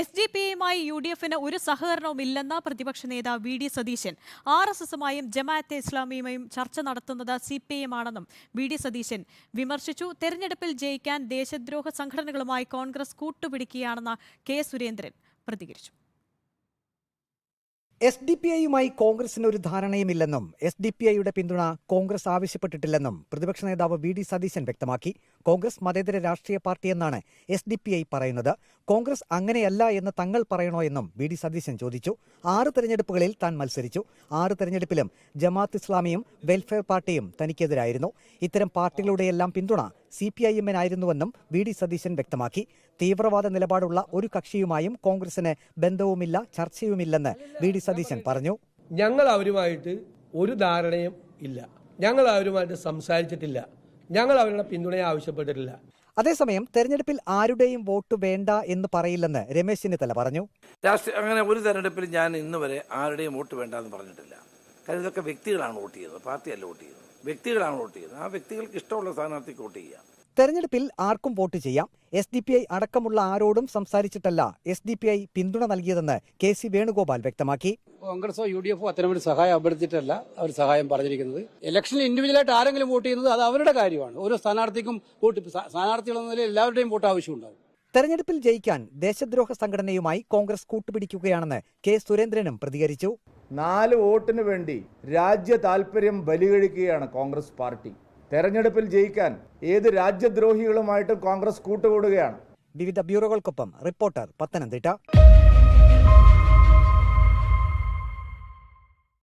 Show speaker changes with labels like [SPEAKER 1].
[SPEAKER 1] S D P യുമായി U D എഫിന് ഒരു സഹകരണവും ഇല്ലെന്ന പ്രതിപക്ഷ നേതാവ് V D Satheesan. R S എസുമായും Jamaat-e ഇസ്ലാമിയുമായും ചർച്ച നടത്തുന്നത് സി പി ഐ ആണെന്നും വി ഡി സതീശൻ വിമർശിച്ചു. തെരഞ്ഞെടുപ്പിൽ ജയിക്കാൻ ദേശദ്രോഹ സംഘടനകളുമായി കോൺഗ്രസ് കൂട്ടുപിടിക്കുകയാണെന്ന് കെ സുരേന്ദ്രൻ പ്രതികരിച്ചു.
[SPEAKER 2] എസ് ഡി പി ഐയുമായി കോൺഗ്രസിന് ഒരു ധാരണയുമില്ലെന്നും എസ് ഡി പി ഐയുടെ പിന്തുണ കോൺഗ്രസ് ആവശ്യപ്പെട്ടിട്ടില്ലെന്നും പ്രതിപക്ഷ നേതാവ് വി ഡി സതീശൻ വ്യക്തമാക്കി. കോൺഗ്രസ് മതേതര രാഷ്ട്രീയ പാർട്ടിയെന്നാണ് എസ് ഡി പി ഐ പറയുന്നത്. കോൺഗ്രസ് അങ്ങനെയല്ല എന്ന് തങ്ങൾ പറയണോ എന്നും വി ഡി സതീശൻ ചോദിച്ചു. ആറ് തെരഞ്ഞെടുപ്പുകളിൽ താൻ മത്സരിച്ചു. ആറ് തെരഞ്ഞെടുപ്പിലും ജമാഅത്ത് ഇസ്ലാമിയും വെൽഫെയർ പാർട്ടിയും തനിക്കെതിരായിരുന്നു. ഇത്തരം പാർട്ടികളുടെയെല്ലാം പിന്തുണ സി പി ഐ എമ്മിനായിരുന്നുവെന്നും വി ഡി സതീശൻ വ്യക്തമാക്കി. തീവ്രവാദ നിലപാടുള്ള ഒരു കക്ഷിയുമായും കോൺഗ്രസിന് ബന്ധവുമില്ല ചർച്ചയുമില്ലെന്ന് വി ഡി സതീശൻ പറഞ്ഞു.
[SPEAKER 3] ഞങ്ങൾ അവരുമായിട്ട് ഒരു ധാരണയും ഇല്ല. ഞങ്ങൾ അവരുമായിട്ട് സംസാരിച്ചിട്ടില്ല. ഞങ്ങൾ അവരുടെ പിന്തുണയെ ആവശ്യപ്പെട്ടിട്ടില്ല.
[SPEAKER 2] അതേസമയം തെരഞ്ഞെടുപ്പിൽ ആരുടെയും വോട്ട് വേണ്ട എന്ന് പറയില്ലെന്ന് രമേശ് ചെന്നിത്തല പറഞ്ഞു.
[SPEAKER 4] രാഷ്ട്രീയ അങ്ങനെ ഒരു തെരഞ്ഞെടുപ്പിൽ ഞാൻ ഇന്ന് വരെ ആരുടെയും വോട്ട് വേണ്ട എന്ന് പറഞ്ഞിട്ടില്ല. കാര്യം ഇതൊക്കെ വ്യക്തികളാണ് വോട്ട് ചെയ്യുന്നത്. പാർട്ടിയല്ല വോട്ട് ചെയ്യുന്നത്. വ്യക്തികളാണ് വോട്ട് ചെയ്യുന്നത്. ആ വ്യക്തികൾക്ക് ഇഷ്ടമുള്ള സ്ഥാനാർത്ഥിക്ക് വോട്ട് ചെയ്യുക
[SPEAKER 2] തെരഞ്ഞെടുപ്പിൽ ആർക്കും വോട്ട് ചെയ്യാം. എസ് ഡി പി ഐ അടക്കമുള്ള ആരോടും സംസാരിച്ചിട്ടല്ല എസ് ഡി പി ഐ പിന്തുണ നൽകിയതെന്ന് കെ സി വേണുഗോപാൽ വ്യക്തമാക്കി.
[SPEAKER 5] കോൺഗ്രസോ യു ഡി എഫോ അത്തരമൊരു സഹായം അഭ്യർത്ഥിച്ചിട്ടല്ല അവർ സഹായം പറഞ്ഞിരിക്കുന്നത്. ഇലക്ഷനിൽ ഇൻഡിവിജ്വലായിട്ട് ആരെങ്കിലും വോട്ട് ചെയ്യുന്നത് അത് അവരുടെ കാര്യമാണ്. ഓരോ സ്ഥാനാർത്ഥിക്കും വോട്ട് സ്ഥാ- സ്ഥാനാർത്ഥികളെന്ന നിലയിൽ എല്ലാവരുടെയും വോട്ട് ആവശ്യമുണ്ടാകും
[SPEAKER 2] തെരഞ്ഞെടുപ്പിൽ ജയിക്കാൻ ദേശദ്രോഹ സംഘടനയുമായി കോൺഗ്രസ് കൂട്ടുപിടിക്കുകയാണെന്ന് കെ സുരേന്ദ്രനും പ്രതികരിച്ചു.
[SPEAKER 6] നാല് വോട്ടിന് വേണ്ടി രാജ്യ താൽപര്യം ബലികഴിക്കുകയാണ് കോൺഗ്രസ് പാർട്ടി. തെരഞ്ഞെടുപ്പിൽ ജയിക്കാൻ ഏത് രാജ്യദ്രോഹികളുമായിട്ടും കോൺഗ്രസ് കൂട്ടുകൂടുകയാണ്.
[SPEAKER 2] വിവിധ ബ്യൂറോകൾക്കൊപ്പം റിപ്പോർട്ടർ പത്തനംതിട്ട.